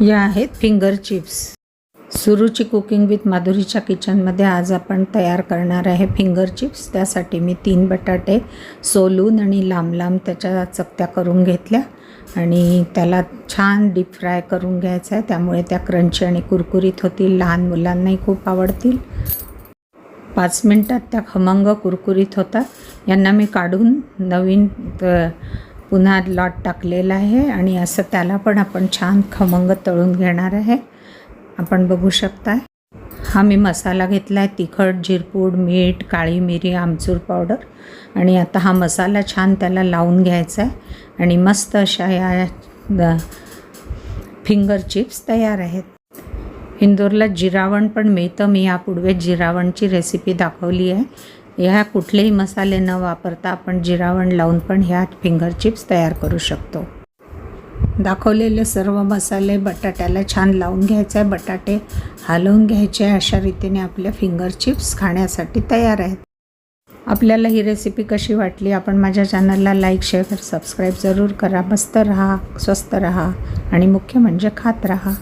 या आहेत finger chips Suruchi cooking with माधुरीच्या किचनमध्ये आज आपण तयार करणार आहे फिंगर चिप्स त्यासाठी मी तीन बटाटे सोलून आणि लांब लांब त्याच्या चकत्या करून घेतल्या आणि त्याला छान डीप फ्राय करून घ्यायचं आहे. त्यामुळे त्या क्रंची आणि कुरकुरीत होतील. लहान मुलांनाही खूप आवडतील. पाच मिनटात त्या खमंग कुरकुरीत होतात. यांना मी काढून नवीन पुन्हा लॉट टाकलेला आहे आणि असं त्याला पण आपण छान खमंग तळून घेणार आहे. आपण बघू शकता हा मी मसाला घेतला आहे तिखट जिरपूड मीठ काळी मिरी आमचूर पावडर. आणि आता हा मसाला छान त्याला लावून घ्यायचा आहे आणि मस्त अशा या द- फिंगर चिप्स तयार आहेत. इंदोरला जिरावण पण मिळतं. मी यापूर्वी जिरावणची रेसिपी दाखवली आहे. ह्या कुठलेही मसाले न वापरता आपण जिरावण लावून पण ह्या फिंगर चिप्स तयार करू शकतो. दाखवलेले सर्व मसाले बटाट्याला छान लावून घ्यायचे आहे बटाटे हलवून घ्यायचे अशा रीतीने आपल्या फिंगर चिप्स खाण्यासाठी तयार आहेत. आपल्याला ही रेसिपी कशी वाटली आपण माझ्या चॅनलला लाईक शेअर सबस्क्राईब जरूर करा. मस्त राहा स्वस्त राहा आणि मुख्य म्हणजे खात राहा.